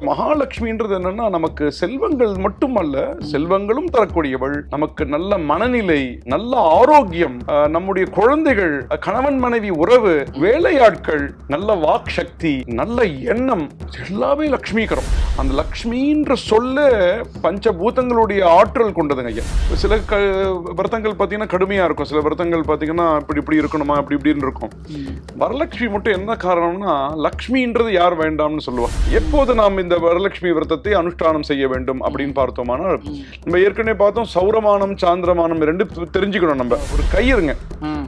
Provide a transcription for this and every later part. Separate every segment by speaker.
Speaker 1: மகாலட்சுமின்றது என்னன்னா நமக்கு செல்வங்கள் மட்டுமல்ல செல்வங்களும் தரக்கூடியவள். நமக்கு நல்ல மனநிலை நல்ல ஆரோக்கியம் நம்முடைய குழந்தைகள் கணவன் மனைவி உறவு வேலையாட்கள் நல்ல வாக் சக்தி நல்ல எண்ணம் எல்லாமே லக்ஷ்மிகரம் அந்த லக்ஷ்மின்ற சொல்ல பஞ்சபூதங்களுடைய ஆற்றல் கொண்டதுங்க ஐயா. சில க விரதங்கள் பார்த்தீங்கன்னா கடுமையா இருக்கும். சில விரதங்கள் பார்த்தீங்கன்னா இப்படி இப்படி இருக்கணுமா இப்படி இப்படின்னு இருக்கும். வரலட்சுமி மட்டும் என்ன காரணம்னா லக்ஷ்மின்றது யார் வேண்டாம்னு சொல்லுவா. எப்போது நாம் இந்த வரலட்சுமி விரதத்தை அனுஷ்டானம் செய்ய வேண்டும் அப்படின்னு பார்த்தோம்னா நம்ம ஏற்கனவே பார்த்தோம் சௌரமானம் சாந்திரமானம் ரெண்டு தெரிஞ்சுக்கணும் நம்ம. ஒரு கயிறுங்க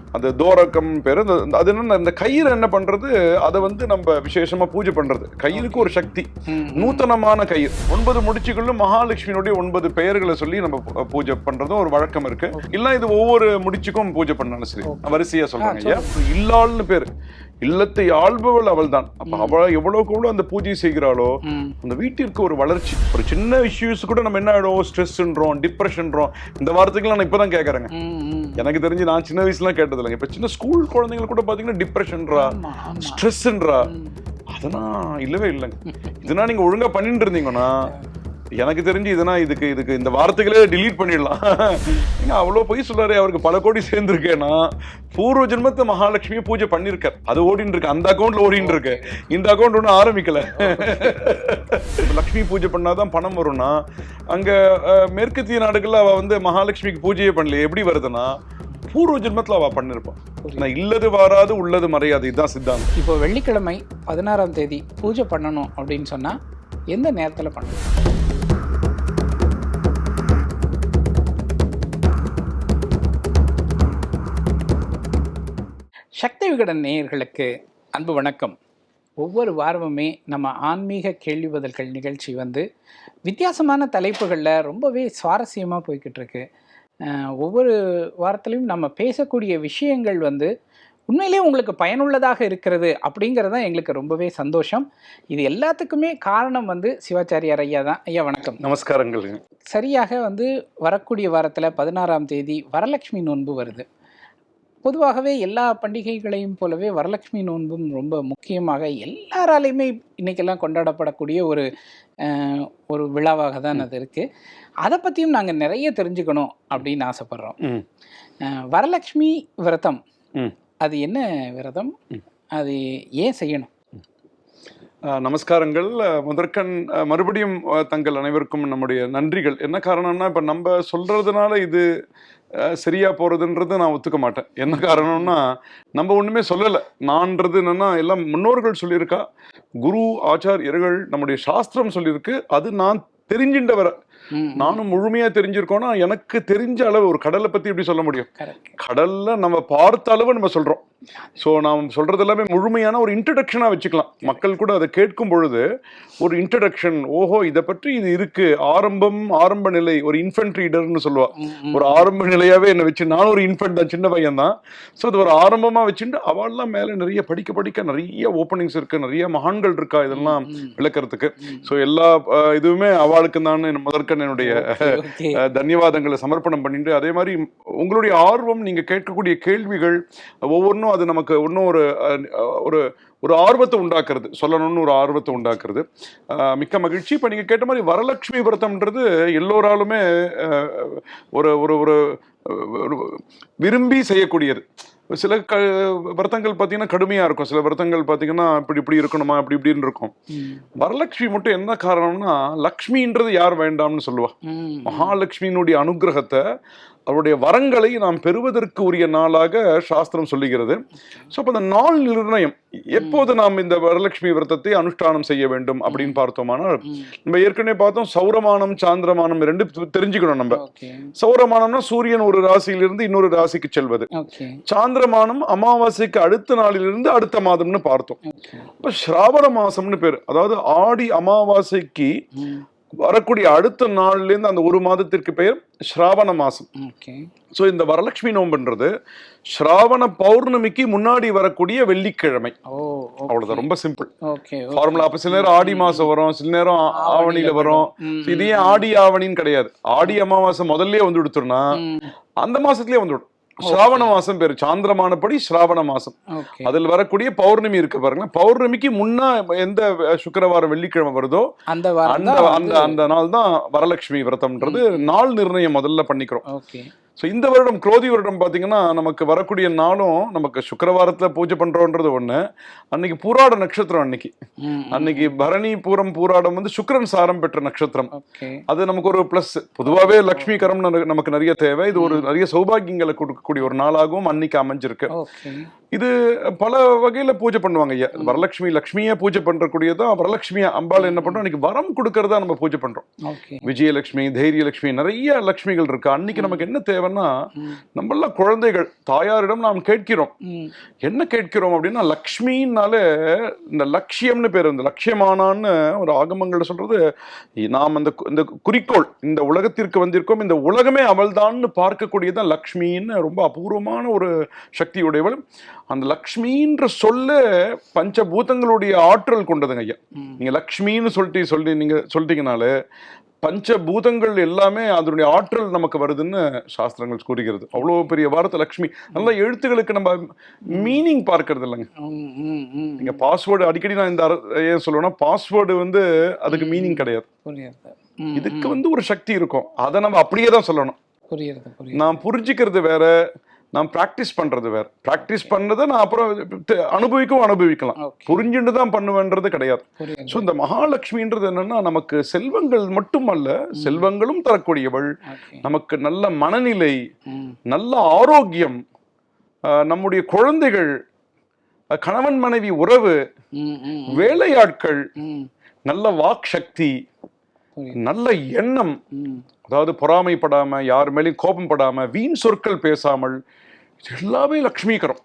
Speaker 2: ம்.
Speaker 1: அது தோரகம் பேர் அந்த அது என்ன இந்த கயிறு என்ன பண்றது? அதை வந்து நம்ம விசேஷமா பூஜை பண்றது. கயிறுக்கு ஒரு சக்தி. நூத்தனமான கயிறு. ஒன்பது முடிச்சுகளும் மகாலட்சுமியினுடைய ஒன்பது பெயர்களை சொல்லி நம்ம பூஜை பண்றதும் ஒரு வழக்கம் இருக்கு. இல்ல இது ஒவ்வொரு முடிச்சுக்கும் பூஜை பண்ணாலும் சரி. வரிசையா சொல்றாங்க ஐயா இல்லாள்னு பேரு. இல்லத்தை ஆள்பவள் அவள்தான். அப்ப அவள் எவ்வளவுக்கு எவ்வளவு அந்த பூஜை செய்கிறாளோ. அந்த வீட்டிற்கு ஒரு வளர்ச்சி. ஒரு சின்ன இஷ்யூஸ் கூட நம்ம என்ன ஆயிடும் ஸ்ட்ரெஸ்ன்றோம் டிப்ரெஷன்றோம் இந்த வார்த்தைகள் நான் இப்பதான் கேட்கறேங்க. எனக்கு தெரிஞ்சு நான் சின்ன வயசுலாம் கேட்டது இல்லைங்க இப்ப சின்ன ஸ்கூல் குழந்தைங்க கூட பாத்தீங்கன்னா
Speaker 2: ஆமா.
Speaker 1: ஸ்ட்ரெஸ்ன்றா அதெல்லாம் இல்லவே இல்லைங்க. இதெல்லாம் நீங்க ஒழுங்கா பண்ணிட்டு இருந்தீங்கன்னா எனக்கு தெரிஞ்சு இதனா இதுக்கு இதுக்கு இந்த வார்த்தைகளே delete பண்ணிடலாம். ஏங்க அவ்வளோ பொய் சொல்றாரு அவருக்கு பல கோடி சேர்ந்துருக்கேன்னா பூர்வ ஜென்மத்தை மகாலட்சுமியை பூஜை பண்ணிருக்கார். அது ஓடின்னு இருக்கு அந்த அக்கௌண்ட்ல ஓடின்னு இருக்கு இந்த அக்கௌண்ட் ஒன்றும் ஆரம்பிக்கல. லக்ஷ்மி பூஜை பண்ணாதான் பணம் வரும்னா அங்க மேற்கத்திய நாடுகள்ல அவ வந்து மகாலட்சுமிக்கு பூஜையே பண்ணல எப்படி வருதுன்னா பூர்வ ஜென்மத்துல அவ பண்ணிருப்பான் ஆனா இல்லது வாராது உள்ளது மறையாது இதுதான் சித்தாந்தம்.
Speaker 2: இப்போ வெள்ளிக்கிழமை பதினாறாம் தேதி பூஜை பண்ணணும் அப்படின்னு சொன்னா எந்த நேரத்துல பண்ணணும்? சக்தி விகடன் நேயர்களுக்கு அன்பு வணக்கம். ஒவ்வொரு வாரமுமே நம்ம ஆன்மீக கேள்வி பதில்கள் நிகழ்ச்சி வந்து வித்தியாசமான தலைப்புகளில் ரொம்பவே சுவாரஸ்யமாக போய்கிட்டு இருக்கு ஒவ்வொரு வாரத்திலையும் நம்ம பேசக்கூடிய விஷயங்கள் வந்து உண்மையிலேயே உங்களுக்கு பயனுள்ளதாக இருக்கிறது அப்படிங்கிறது தான் எங்களுக்கு ரொம்பவே சந்தோஷம். இது எல்லாத்துக்குமே காரணம் வந்து சிவாச்சாரியார் ஐயா தான். ஐயா வணக்கம்.
Speaker 1: நமஸ்காரங்களுங்க
Speaker 2: சரியாக வந்து வரக்கூடிய வாரத்தில் பதினாறாம் தேதி வரலட்சுமி நோன்பு வருது. பொதுவாகவே எல்லா பண்டிகைகளையும் போலவே வரலட்சுமி நோன்பும் ரொம்ப முக்கியமாக எல்லாராலையுமே இன்னைக்கெல்லாம் கொண்டாடப்படக்கூடிய ஒரு ஒரு விழாவாக தான் அது இருக்குது அதை பற்றியும் நாங்கள் நிறைய தெரிஞ்சுக்கணும் அப்படின்னு ஆசைப்படுறோம். வரலட்சுமி விரதம். அது என்ன விரதம்? அது ஏன் செய்யணும்?
Speaker 1: நமஸ்காரங்கள். முதற்கண் மறுபடியும் தங்கள் அனைவருக்கும் நம்முடைய நன்றிகள். என்ன காரணம்னா இப்போ நம்ம சொல்றதுனால இது அஹ் சரியா போறதுன்றது நான் ஒத்துக்க மாட்டேன். என்ன காரணம்னா நம்ம ஒண்ணுமே சொல்லலை. நான்றது என்னன்னா எல்லாம் முன்னோர்கள் சொல்லியிருக்கா. குரு ஆச்சாரியர்கள் நம்முடைய சாஸ்திரம் சொல்லியிருக்கு. அது நான் தெரிஞ்சின்ற வர.
Speaker 2: ம்,
Speaker 1: நானும் முழுமையா தெரிஞ்சிருக்கோன்னா எனக்கு தெரிஞ்ச அளவு ஒரு கடலை பத்தி எப்படி சொல்ல முடியும். கடல்ல நம்ம பார்த்த அளவு நம்ம சொல்றோம். ஸோ நாம் சொல்றது எல்லாமே முழுமையான ஒரு இன்ட்ரடக்ஷனா வச்சுக்கலாம். மக்கள் கூட அதை கேட்கும் பொழுது ஒரு இன்ட்ரடக்ஷன் ஓஹோ இதை பற்றி இது இருக்கு. ஆரம்பம் ஆரம்ப நிலை ஒரு இன்ஃபென்ட் ரீடர்னு சொல்லுவா.
Speaker 2: ம், ம்.
Speaker 1: ஒரு ஆரம்ப நிலையாவே என்ன வச்சு நானும் ஒரு இன்ஃபென்ட் தான் சின்ன பையன் தான். ஸோ அது ஒரு ஆரம்பமா வச்சுட்டு அவள்லாம் மேல நிறைய படிக்க படிக்க நிறைய ஓப்பனிங்ஸ் இருக்கு. நிறைய மகான்கள் இருக்கா இதெல்லாம் விளக்கறதுக்கு. ஸோ எல்லா இதுவுமே அவளுக்கு தான் முதற்கண் என்னுடைய தன்யவாதங்களை சமர்ப்பணம் பண்ணிட்டு அதே மாதிரி உங்களுடைய ஆர்வம் நீங்க கேட்கக்கூடிய கேள்விகள் ஒவ்வொன்றும் அது நமக்கு இன்னும் ஒரு ஒரு ஒரு ஆர்வத்தை உண்டாக்குறது. சொல்லணும்னு ஒரு ஆர்வத்தை உண்டாக்குறது. மிக்க மகிழ்ச்சி. இப்போ நீங்கள் கேட்ட மாதிரி வரலட்சுமி விரதம்ன்றது எல்லோராலுமே ஒரு ஒரு ஒரு விரும்பி செய்யக்கூடியது. சில க விரதங்கள் பார்த்தீங்கன்னா கடுமையாக இருக்கும். சில விரதங்கள் பார்த்தீங்கன்னா இப்படி இப்படி இருக்கணுமா இப்படி இப்படின்னு இருக்கும். வரலட்சுமி மட்டும் என்ன காரணம்னா லக்ஷ்மின்றது யார் வேண்டாம்னு சொல்லுவா. மகாலட்சுமியினுடைய அனுகிரகத்தை அவருடைய வரங்களை நாம் பெறுவதற்கு உரிய நாளாக சாஸ்திரம் சொல்லுகிறது. ஸோ அப்போ அந்த நாள் நிர்ணயம். எப்போது நாம் இந்த வரலட்சுமி விரதத்தை அனுஷ்டானம் செய்ய வேண்டும் அப்படின்னு பார்த்தோமானால் நம்ம ஏற்கனவே பார்த்தோம் சௌரமானம் சாந்திரமானம் ரெண்டு தெரிஞ்சுக்கணும் நம்ம. சௌரமானம்னா சூரியன் ஒரு ராசியிலிருந்து இன்னொரு ராசிக்கு செல்வது. சாந்திரமானம் அமாவாசைக்கு அடுத்த நாளிலிருந்து அடுத்த மாதம்னு பார்த்தோம். இப்போ ஸ்ராவண மாசம்னு பேர். அதாவது ஆடி அமாவாசைக்கு வரக்கூடிய அடுத்த நாள்லேருந்து அந்த ஒரு மாதத்திற்கு பெயர் ஸ்ராவண மாசம்.
Speaker 2: ஓகே.
Speaker 1: ஸோ இந்த வரலட்சுமி நோன்புன்றது ஸ்ராவண பௌர்ணமிக்கு முன்னாடி வரக்கூடிய வெள்ளிக்கிழமை. அவ்வளவுதான் ரொம்ப சிம்பிள் ஃபார்முலா அப்ப சில நேரம் ஆடி மாசம் வரும் சில நேரம் ஆவணியில வரும். இது ஏன் ஆடி ஆவணின்னு கிடையாது. ஆடி அமாவாசை முதல்லயே வந்து கொடுத்துருனா அந்த மாசத்துலயே வந்துடும் சிராவண மாசம் பேரு சாந்திரமானபடி சிராவண மாசம் அதில் வரக்கூடிய பௌர்ணமி இருக்கு பாருங்களேன். பௌர்ணமிக்கு முன்னா எந்த சுக்கிரவாரம் வெள்ளிக்கிழமை வருதோ
Speaker 2: அந்த
Speaker 1: அந்த அந்த நாள் தான் வரலட்சுமி விரதம்ன்றது நாள் நிர்ணயம் முதல்ல பண்ணிக்கிறோம்.
Speaker 2: ஓகே.
Speaker 1: ஸோ இந்த வருடம் குரோதி வருடம் பார்த்தீங்கன்னா நமக்கு வரக்கூடிய நாளும் நமக்கு சுக்கிரவாரத்துல பூஜை பண்றோன்றது ஒண்ணு. அன்னைக்கு பூராட நட்சத்திரம் அன்னைக்கு. அன்னைக்கு பரணி பூரம் பூராடம் வந்து சுக்கிரன் சாரம் பெற்ற நட்சத்திரம். அது நமக்கு ஒரு பிளஸ் பொதுவாகவே லக்ஷ்மி கரம் நமக்கு நிறைய தேவை. இது ஒரு நிறைய சௌபாகியங்களை கொடுக்கக்கூடிய ஒரு நாளாகவும் அன்னைக்கு அமைஞ்சிருக்கு. இது பல வகையில பூஜை பண்ணுவாங்க ஐயா. வரலட்சுமி லக்ஷ்மியை பூஜை பண்றக்கூடியதான் வரலட்சுமியா அம்பாள் என்ன பண்றோம் அன்னைக்கு வரம் கொடுக்கறதா நம்ம பூஜை பண்றோம்.
Speaker 2: ஓகே.
Speaker 1: விஜயலட்சுமி தைரியலட்சுமி நிறைய லட்சுமிகள் இருக்கு. அன்னைக்கு நமக்கு என்ன தேவைன்னா. நம்மளாம் குழந்தைகள் தாயாரிடம் நாம் கேட்கிறோம். என்ன கேட்கிறோம் அப்படின்னா லக்ஷ்மின்னாலே இந்த லட்சியம்னு பேர் இந்த லட்சியமானான்னு ஒரு ஆகமங்கள்ல சொல்றது நாம் அந்த இந்த குறிக்கோள் இந்த உலகத்திற்கு வந்திருக்கோம் இந்த உலகமே அவள்தான்னு பார்க்கக்கூடியதான் லக்ஷ்மின்னு ரொம்ப அபூர்வமான ஒரு சக்தியுடையவள். அந்த லக்ஷ்மின்ற சொல்ல பஞ்சபூதங்களுடைய ஆற்றல் கொண்டதுங்க ஐயா.
Speaker 2: ம்.
Speaker 1: நீங்க லக்ஷ்மின்னு சொல்லிட்டு சொல்லி நீங்க சொல்லிட்டீங்கனாலே பஞ்சபூதங்கள் எல்லாமே அதனுடைய ஆற்றல் நமக்கு வருதுன்னு சாஸ்திரங்கள் கூறுகிறது. அவ்வளோ பெரிய வார்த்தை லக்ஷ்மி. நல்ல எழுத்துக்களுக்கு நம்ம மீனிங் பார்க்கறது இல்லைங்க.
Speaker 2: ம் ம் ம்
Speaker 1: நீங்க பாஸ்வேர்டு அடிக்கடி நான் இந்த ஏன் சொல்லுவேன்னா பாஸ்வேர்டு வந்து அதுக்கு மீனிங் கிடையாது. இதுக்கு வந்து ஒரு சக்தி இருக்கும். அதை நம்ம அப்படியே தான் சொல்லணும். நான் புரிஞ்சுக்கிறது வேற நான் ப்ராக்டிஸ் பண்றது வேற. ப்ராக்டிஸ் பண்ணதை நான் அப்புறம் அனுபவிக்கவும் அனுபவிக்கலாம். புரிஞ்சுட்டு தான் பண்ணுவேன்றது கிடையாது. ஸோ இந்த மகாலட்சுமின்றது என்னன்னா நமக்கு செல்வங்கள் மட்டுமல்ல செல்வங்களும் தரக்கூடியவள். நமக்கு நல்ல மனநிலை நல்ல ஆரோக்கியம் நம்முடைய குழந்தைகள் கணவன் மனைவி உறவு வேலையாட்கள் நல்ல வாக் சக்தி நல்ல எண்ணம். அதாவது பொறாமைப்படாம யார் மேலேயும் கோபம் படாம வீண் சொற்கள் பேசாமல் எல்லாமே லக்ஷ்மீகரம்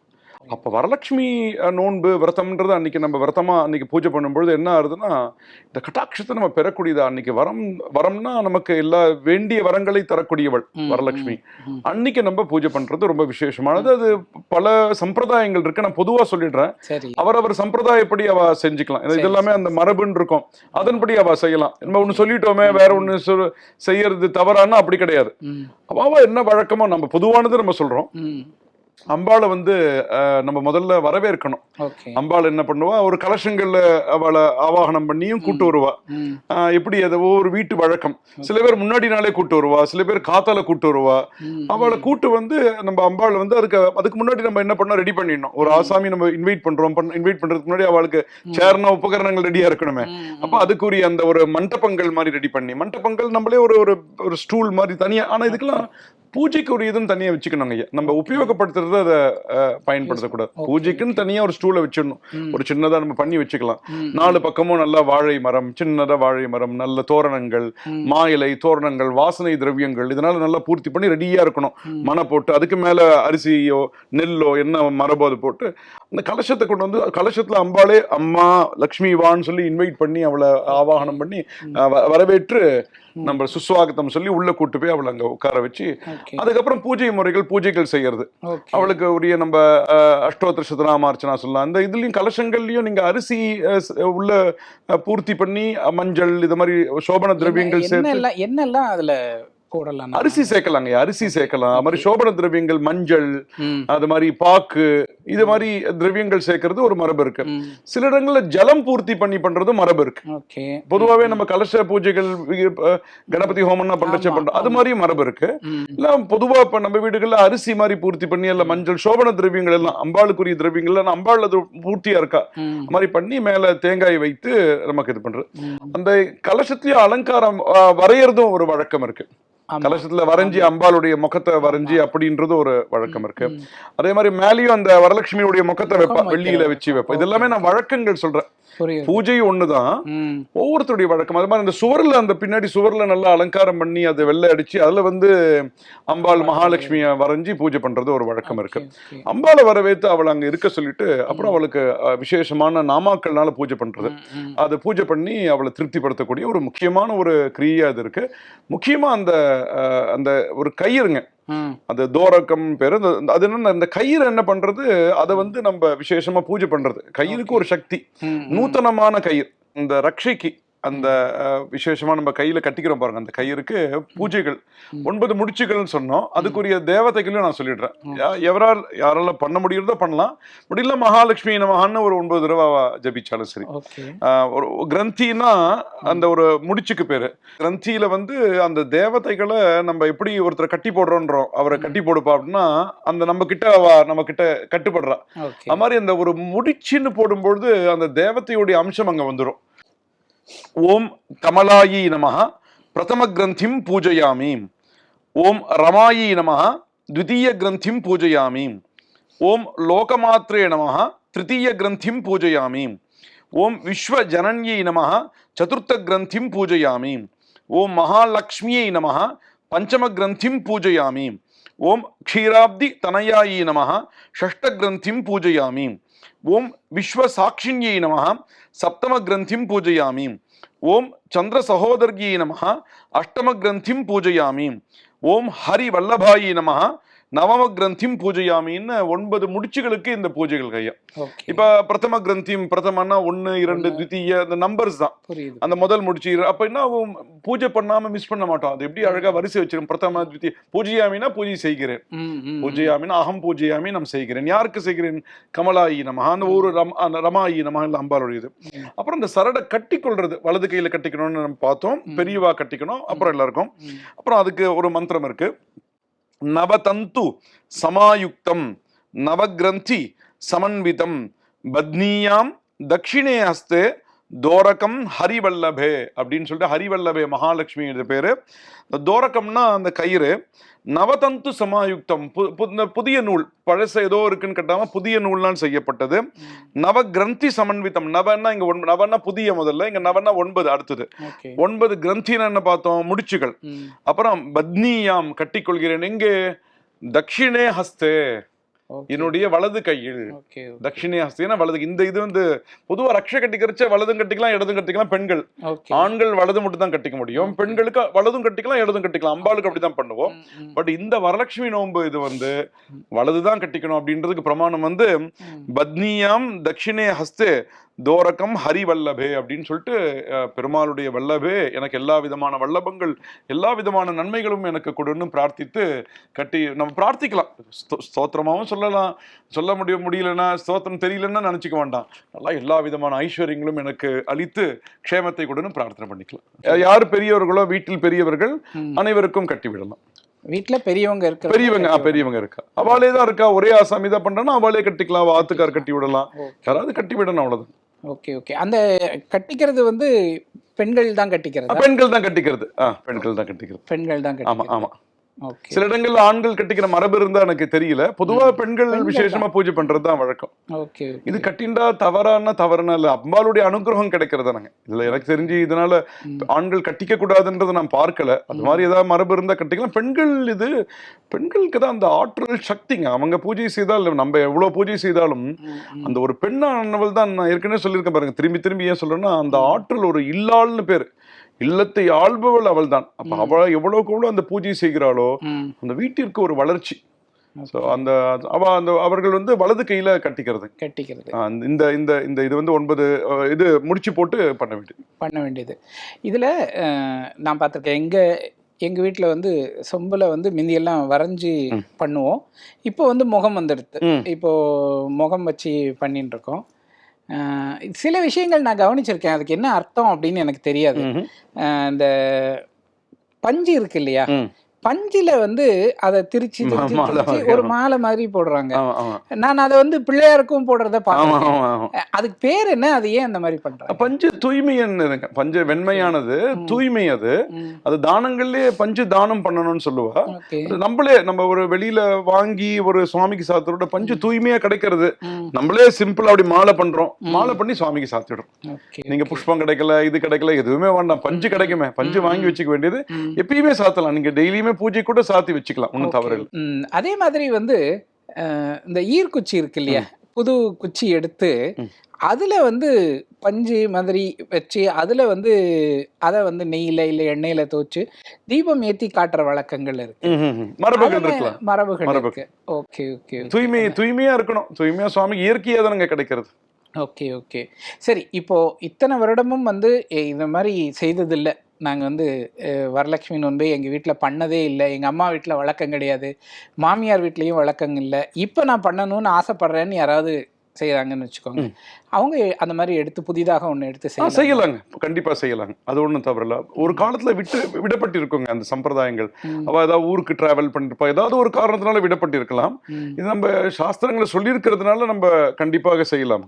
Speaker 1: அப்ப வரலட்சுமி நோன்பு விரதம்ன்றது அன்னைக்கு நம்ம விரதமா அன்னைக்கு பூஜை பண்ணும்பொழுது என்ன ஆகுதுன்னா இந்த கட்டாட்சத்தை நம்ம பெறக்கூடியது? அன்னைக்கு வரம் வரம்னா நமக்கு எல்லா வேண்டிய வரங்களை தரக்கூடியவள் வரலட்சுமி. அன்னைக்கு நம்ம பூஜை பண்றது ரொம்ப விசேஷமானது. அது பல சம்பிரதாயங்கள் இருக்கு. நான் பொதுவா சொல்லிடுறேன். அவரவர் சம்பரதாயப்படி அவ செஞ்சுக்கலாம். இது எல்லாமே அந்த மரபுன்னு இருக்கும். அதன்படி அவ செய்யலாம். நம்ம ஒண்ணு சொல்லிட்டோமே வேற சொல் செய்யறது தவறானா அப்படி கிடையாது.
Speaker 2: ம்.
Speaker 1: அவ அவ என்ன வழக்கமோ நம்ம பொதுவானது நம்ம சொல்றோம். அம்பாளை வந்து நம்ம முதல்ல வரவேற்கணும். அம்பாள் என்ன பண்ணுவா? ஒரு கலசங்கள்ல அவளை ஆவாகனம் பண்ணியும் கூட்டு வருவா. எப்படி அது ஒவ்வொரு வீட்டு வழக்கம். சில பேர் முன்னாடி நாளே கூட்டு வருவா சில பேர் காத்தால கூட்டு வருவா. அவளை கூட்டு வந்து நம்ம அம்பாள் வந்து அதுக்கு அதுக்கு முன்னாடி நம்ம என்ன பண்ணோம் ரெடி பண்ணிடணும். ஒரு ஆசாமி நம்ம இன்வைட் பண்றோம் இன்வைட் பண்றதுக்கு முன்னாடி அவளுக்கு சேர்ன உபகரணங்கள் ரெடியா இருக்கணுமே. அப்ப அதுக்குரிய அந்த ஒரு மண்டபங்கள் மாதிரி ரெடி பண்ணி மண்டபங்கள் நம்மளே ஒரு ஒரு ஒரு ஸ்டூல் மாதிரி தனியா ஆனா இதுக்கெல்லாம் பூஜைக்கு ஒரு இதுன்னு தனியா வச்சுக்கணுங்க ஐயா. நம்ம உபயோகப்படுத்துறது அதை பயன்படுத்தக்கூடாது. பூஜைக்குன்னு தனியா ஒரு ஸ்டூலை வச்சிடணும். ஒரு சின்னதா நம்ம பண்ணி வச்சுக்கலாம். நாலு பக்கமும் நல்ல வாழை மரம் சின்னதா வாழை மரம் நல்ல தோரணங்கள்
Speaker 2: ம்.
Speaker 1: இலை தோரணங்கள் வாசனை திரவியங்கள் இதனால நல்லா பூர்த்தி பண்ணி ரெடியா இருக்கணும். மனை போட்டு அதுக்கு மேல அரிசியோ நெல்லோ என்ன மரபோ அது போட்டு அந்த கலசத்தை கொண்டு வந்து கலசத்துல அம்பாளே அம்மா லக்ஷ்மி வான்னு சொல்லி இன்வைட் பண்ணி அவளை ஆவாகனம் பண்ணி வரவேற்று நம்ம சுஸ்வாகத்தம் சொல்லி உள்ள கூட்டு போய் அவளை அங்க உட்கார வச்சு அதுக்கப்புறம் பூஜை முறைகள் பூஜைகள் செய்யறது. அவளுக்கு உரிய நம்ம அஷ்டோத்திர சதநாமார்ச்சனா சொல்லலாம். அந்த இதுலயும் கலசங்கள்லயும் நீங்க அரிசி உள்ள பூர்த்தி பண்ணி மஞ்சள் இது மாதிரி சோபன திரவியங்கள் சேர்த்து
Speaker 2: என்னெல்லாம் அதுல போடலாம்?
Speaker 1: அரிசி சேர்க்கலாங்க அரிசி சேர்க்கலாம். அது மாதிரி சோபன திரவியங்கள் மஞ்சள் அது மாதிரி பாக்கு இது மாதிரி திரவியங்கள் சேர்க்கறது ஒரு மரபு இருக்கு. சில இடங்கள்ல ஜலம் பூர்த்தி பண்ணி பண்றதும் மரபு இருக்கு.
Speaker 2: ஓகே.
Speaker 1: பொதுவாவே நம்ம கலச பூஜைகள் கணபதி ஹோமம்னா பண்றச்ச பண்றோம் அது. மாதிரியும் மரபு இருக்கு. இல்ல பொதுவா இப்ப நம்ம வீடுகள்ல அரிசி மாதிரி பூர்த்தி பண்ணி அல்ல மஞ்சள் சோபன திரவியங்கள் எல்லாம் அம்பாளுக்குரிய திரவியங்கள் எல்லாம் அம்பாள் அது பூர்த்தியா இருக்கா? அது மாதிரி பண்ணி மேல தேங்காய் வைத்து நமக்கு இது பண்றது. அந்த கலசத்துலயும் அலங்காரம் வரையறதும் ஒரு வழக்கம் இருக்கு. கலசத்துல வரைஞ்சி அம்பாளுடைய முகத்தை வரைஞ்சி அப்படின்றது ஒரு வழக்கம் இருக்கு. அதே மாதிரி மேலேயும் அந்த வரலட்சுமியுடைய முகத்தை வைப்பா வெள்ளியில. வச்சு வைப்பா. இது எல்லாமே நான் வழக்கங்கள் சொல்றேன். பூஜை ஒண்ணுதான். ஒவ்வொருத்தருடைய வழக்கம். அது மாதிரி அந்த சுவர்ல அந்த பின்னாடி சுவர்ல நல்லா அலங்காரம் பண்ணி அதை வெள்ளை அடிச்சு அதுல வந்து அம்பாள் மகாலட்சுமியை வரைஞ்சி பூஜை பண்றது ஒரு வழக்கம் இருக்கு. அம்பாளை வரவேத்து அவளை அங்க இருக்க சொல்லிட்டு அப்புறம் அவளுக்கு விசேஷமான நாமாக்கள்னால பூஜை பண்றது. அதை பூஜை பண்ணி அவளை திருப்திப்படுத்தக்கூடிய ஒரு முக்கியமான ஒரு கிரியா அது இருக்கு. முக்கியமா அந்த அந்த ஒரு கயிறுங்க அது தோரக்கம் பேரு அது என்ன அந்த கயிறு என்ன பண்றது? அதை வந்து நம்ம விசேஷமா பூஜை பண்றது. கயிறுக்கு ஒரு சக்தி. நூத்தனமான கயிறு. இந்த ரக்ஷைக்கு. அந்த அஹ், விசேஷமா நம்ம கையில கட்டிக்கிறோம் பாருங்க. அந்த கயிறுக்கு பூஜைகள். ஒன்பது முடிச்சுகள்னு சொன்னோம். அதுக்குரிய தேவதைகளும் நான் சொல்லிடுறேன். எவரால் யாரால பண்ண முடியுறதோ பண்ணலாம். முடியல மகாலட்சுமி நமகான்னு ஒரு ஒன்பது தடவை ஜபிச்சாலும் சரி. ஒரு கிரந்தினா அந்த ஒரு முடிச்சுக்கு பேரு. கிரந்தியில வந்து அந்த தேவதைகளை நம்ம எப்படி ஒருத்தரை கட்டி போடுறோன்றோம். அவரை கட்டி போடுப்பா அப்படின்னா அந்த நம்ம கிட்ட அவ நம்ம கிட்ட கட்டுப்படுறா. அது மாதிரி அந்த ஒரு முடிச்சுன்னு போடும்பொழுது அந்த தேவதையுடைய அம்சம் அங்க வந்துரும். ஓம் கமலாயி நமஹ பிரதம கிரந்திம் பூஜயாமி ஓம் ரமாயி நமஹ द्वितीय ग्रंथिं पूजयामि ओम लोकमात्रे नमः तृतीय ग्रंथिं पूजयामि ओम विश्वजनन्यै नमः चतुर्थ ग्रंथिं पूजयामि ओम महालक्ष्म्यै नमः पंचम ग्रंथिं पूजयामि ओम क्षीराब्दि तनयायै नमः षष्ठ ग्रंथिं पूजयामि ஓம் விஸ்வ சாட்சிண்யை நம சப்தம கிரந்திம் பூஜையாமி. ஓம் சந்திர சகோதர்யை நம அஷ்டம கிரந்திம் பூஜையாமி. ஓம் ஹரி வல்லபாயை நம நவம கிரந்திம் பூஜையாமின்னு ஒன்பது முடிச்சுகளுக்கு இந்த பூஜைகள் கையா. இப்ப பிரதம கிரந்திம் பிரதமன்னா ஒன்னு இரண்டு தித்திய அந்த நம்பர்ஸ் தான். அந்த முதல் முடிச்சு அப்ப என்ன? பூஜை பண்ணாம மிஸ் பண்ண மாட்டோம். அது எப்படி அழகா வரிசை வச்சிரும். பிரதம தித்திய பூஜையாமினா பூஜை செய்கிறேன். பூஜையாமினா அகம் பூஜையாமி நாம் செய்கிறேன். யாருக்கு செய்கிறேன்? கமலாயி நமஹ அந்த ஒரு ரம் அந்த ரமாயி நமஹ இல்ல அம்பாளுடையது.
Speaker 2: ம்.
Speaker 1: அப்புறம் இந்த சரடை கட்டி கொள்றது வலது கையில கட்டிக்கணும்னு நம்ம பார்த்தோம். பெரியவா கட்டிக்கணும். அப்புறம் எல்லாருக்கும். அப்புறம் அதுக்கு ஒரு மந்திரம் இருக்கு. நவதந்து சமாயுக்தம் நவகிரந்தி சமன்விதம் பத்னீயாம் தட்சிணே ஹஸ்தே தோரகம் ஹரிவல்லபே அப்படின்னு சொல்லிட்டு ஹரிவல்லபே மகாலட்சுமி பேரு. இந்த தோரகம்னா அந்த கயிறு. நவதந்து சமாயுக்தம். இந்த புதிய நூல். பழச ஏதோ இருக்குன்னு கட்டாம புதிய நூல்னால் செய்யப்பட்டது. நவ கிரந்தி சமன்விதம். நவன்னா இங்க ஒன்பது நவன்னா புதிய முதல்ல இங்க நவன்னா ஒன்பது அடுத்தது. ஒன்பது கிரந்தினா என்ன பார்த்தோம்? முடிச்சுகள். அப்புறம் பத்னியாம் கட்டிக்கொள்கிறேன். எங்கே? தக்ஷிணே ஹஸ்தே என்னுடைய வலது கையில் ஹஸ்தேனா வலது. இந்த இது வந்து பொதுவா ரக்ஷ கட்டிக்கிறச்ச வலதும் கட்டிக்கலாம் இடதும் கட்டிக்கலாம் பெண்கள். ஆண்கள் வலது மட்டும் தான் கட்டிக்க முடியும். பெண்களுக்கு வலதும் கட்டிக்கலாம் இடதும் கட்டிக்கலாம். அம்பாளுக்கு அப்படிதான் பண்ணுவோம். பட் இந்த வரலட்சுமி நோன்பு இது வந்து வலதுதான் கட்டிக்கணும் அப்படின்றதுக்கு பிரமாணம் வந்து. பத்னியாம் தக்ஷிணே ஹஸ்தே தோரகம் ஹரி வல்லபே அப்படின்னு சொல்லிட்டு பெருமாளுடைய வல்லபே எனக்கு எல்லா விதமான வல்லபங்கள் எல்லா விதமான நன்மைகளும் எனக்கு கொடுன்னு பிரார்த்தித்து கட்டி நம்ம பிரார்த்திக்கலாம். ஸ்தோ- ஸ்தோத்திரமாவும் சொல்லலாம். சொல்ல முடிய முடியலன்னா ஸ்தோத்திரம் தெரியலன்னா நினைச்சுக்க வேண்டாம். நல்லா எல்லா விதமான ஐஸ்வர்யங்களும் எனக்கு அளித்து க்ஷேமத்தை கொடுன்னு பிரார்த்தனை பண்ணிக்கலாம். யார் பெரியவர்களோ வீட்டில் பெரியவர்கள். அனைவருக்கும் கட்டி விடலாம்.
Speaker 2: வீட்ல பெரியவங்க இருக்க
Speaker 1: பெரியவங்க பெரியவங்க இருக்கா? அவளே தான் இருக்கா? ஒரே ஆசாமி தான் பண்றானா? அவளே கட்டிக்கலாம் ஆத்துக்கார் கட்டி விடலாம். யாராவது கட்டி விடணும் அவ்வளவுதான்.
Speaker 2: Okay okay. அந்த கட்டிக்கிறது வந்து பெண்கள் தான் கட்டிக்கிறதா?
Speaker 1: பெண்கள் தான் கட்டிக்கிறது. பெண்கள் தான் கட்டிக்கிறது.
Speaker 2: பெண்கள் தான்
Speaker 1: ஆமா ஆமா. சில இடங்கள்ல ஆண்கள் கட்டிக்கிற மரபு இருந்தா எனக்கு தெரியல. பொதுவா பெண்கள் விசேஷமா பூஜை பண்றது தான் வழக்கம் இது கட்டிண்டா தவறான தவறுனா இல்ல அம்பாளுடைய அனுகிரகம் கிடைக்கிறது இதுல எனக்கு தெரிஞ்சு இதனால ஆண்கள் கட்டிக்க கூடாதுன்றதை நான் பார்க்கல. அது மாதிரி ஏதாவது மரபு இருந்தா கட்டிக்கலாம். பெண்கள் இது பெண்களுக்கு தான் அந்த ஆற்றல் சக்திங்க. அவங்க பூஜை செய்தால் நம்ம எவ்வளவு பூஜை செய்தாலும் அந்த ஒரு பெண்ணானவள் தான் நான் ஏற்கனவே சொல்லியிருக்கேன் பாருங்க. திரும்பி திரும்பி ஏன் சொல்றேன்னா அந்த ஆற்றல் ஒரு இல்லாள்னு பேரு. இல்லத்தை ஆள்பவள் அவள் தான் அப்ப அவள் எவ்வளவுக்கு எவ்வளவு அந்த பூஜை செய்கிறாளோ அந்த வீட்டிற்கு ஒரு வளர்ச்சி. ஸோ அந்த அவ அந்த அவர்கள் வந்து வலது கையில கட்டிக்கிறது.
Speaker 2: கட்டிக்கிறது.
Speaker 1: இந்த இந்த இந்த இது வந்து ஒன்பது இது முடிச்சு போட்டு பண்ண வேண்டியது.
Speaker 2: பண்ண வேண்டியது. இதில் நான் பார்த்துருக்கேன். எங்கள் எங்கள் வீட்டில் வந்து சொம்பில் வந்து மிந்தியெல்லாம் வரைஞ்சி பண்ணுவோம். இப்போ வந்து முகம் வந்துடுது.
Speaker 1: ம்.
Speaker 2: இப்போ முகம் வச்சு பண்ணிட்டு இருக்கோம் சில விஷயங்கள் நான் கவனிச்சிருக்கேன். அதுக்கு என்ன அர்த்தம் அப்படின்னு எனக்கு தெரியாது. இந்த பஞ்சு இருக்கு இல்லையா. பஞ்சில வந்து அதை திருச்சி ஒரு. மாலை மாதிரி போடுறாங்க. நான் அதை வந்து பிள்ளையாருக்கும் போடுறத
Speaker 1: ஆமா
Speaker 2: அதுக்கு பேர் என்ன? அது ஏன் அந்த மாதிரி பண்றாங்க?
Speaker 1: பஞ்சு தூய்மைன்னு பஞ்சு வெண்மையானது தூய்மை அது. அது தானங்கள்லயே பஞ்சு தானம் பண்ணணும்னு சொல்லுவா. நம்மளே நம்ம ஒரு வெளியில வாங்கி ஒரு சுவாமிக்கு சாத்துறோட பஞ்சு தூய்மையா கிடைக்கிறது. நம்மளே சிம்பிளா அப்படி மாலை பண்றோம். மாலை பண்ணி சுவாமிக்கு சாத்திடுறோம். நீங்க புஷ்பம் கிடைக்கல இது கிடைக்கல எதுவுமே வேண்டாம். பஞ்சு கிடைக்குமே. பஞ்சு வாங்கி வச்சுக்க வேண்டியது. எப்பயுமே சாத்தலாம். நீங்க டெய்லியுமே பூஜை கூட சாத்தி வச்சுக்கலாம். ஒன்றும் தவறு
Speaker 2: அதே மாதிரி வந்து இந்த ஈர்க்குச்சி இருக்கு இல்லையா? புது குச்சி எடுத்து அதுல வந்து பஞ்சு மாதிரி வச்சு அதுல வந்து அதை வந்து நெய்யில இல்ல எண்ணெயில தோச்சு தீபம் ஏத்தி காட்டுற வழக்கங்கள் இருக்கு.
Speaker 1: மரபுகள்
Speaker 2: மரபுகள்
Speaker 1: மரபு.
Speaker 2: இருக்கு. ஓகே ஓகே
Speaker 1: தூய்மை தூய்மையா இருக்கணும். தூய்மையா சுவாமிக்கு இயற்கையா தானங்க கிடைக்கிறது.
Speaker 2: ஓகே ஓகே சரி இப்போ இத்தனை வருடமும் வந்து இந்த மாதிரி செய்ததில்லை. நாங்கள் வந்து வரலட்சுமி நோன்பு எங்கள் வீட்டில் பண்ணதே இல்லை. எங்கள் அம்மா வீட்டில் வழக்கம் கிடையாது. மாமியார் வீட்லேயும் வழக்கம் இல்லை. இப்போ நான் பண்ணணும்னு ஆசைப்பட்றேன்னு யாராவது செய்கிறாங்கன்னு வச்சுக்கோங்க. அவங்க அந்த மாதிரி எடுத்து புதிதாக ஒன்று எடுத்து
Speaker 1: ஆ,
Speaker 2: செய்யலாம்.
Speaker 1: செய்யலாங்க. கண்டிப்பா செய்யலாங்க. அது ஒண்ணும் தவறில்ல. ஒரு காலத்துல விட்டு விடப்பட்டிருக்குங்க அந்த சம்பிரதாயங்கள். அவ ஏதாவது ஊருக்கு டிராவல் பண்ணிருப்பா ஏதாவது ஒரு காரணத்தினால விடப்பட்டிருக்கலாம். இது நம்ம சாஸ்திரங்களை சொல்லியிருக்கிறதுனால நம்ம கண்டிப்பாக செய்யலாம்.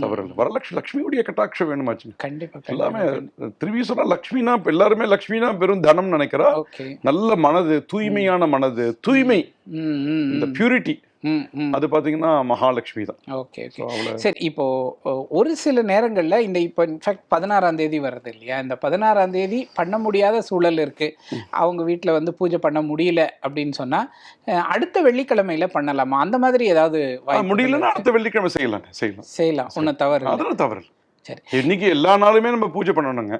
Speaker 1: தவறில்லை. வரலட்சுமி லக்ஷ்மியுடைய கட்டாட்சம் வேணுமாச்சுங்க.
Speaker 2: கண்டிப்பா
Speaker 1: எல்லாமே
Speaker 2: கண்டிப்பா.
Speaker 1: திருவிசரா லக்ஷ்மினா எல்லாருமே லக்ஷ்மினா வெறும் தனம் நினைக்கிறா. நல்ல மனது தூய்மையான மனது தூய்மை. இந்த பியூரிட்டி அது பாத்தீங்கன்னா மகாலட்சுமி தான்.
Speaker 2: ஓகே சரி இப்போ ஒரு சில நேரங்கள்ல இந்த இப்போ இன்ஃபேக்ட் பதினாறாம் தேதி வருது இல்லையா? இந்த பதினாறாம் தேதி பண்ண முடியாத சூழல் இருக்கு. அவங்க வீட்டில் வந்து பூஜை பண்ண முடியல அப்படின்னு சொன்னா அஹ், அடுத்த வெள்ளிக்கிழமையில பண்ணலாமா? அந்த மாதிரி ஏதாவது
Speaker 1: முடியலன்னா? அடுத்த வெள்ளிக்கிழமை செய்யலாம். செய்யலாம்.
Speaker 2: செய்யலாம் ஒன்றும் தவறு.
Speaker 1: அதெல்லாம் தவறு.
Speaker 2: சரி.
Speaker 1: இன்னைக்கு எல்லா நாளுமே நம்ம பூஜை பண்ணணுங்க.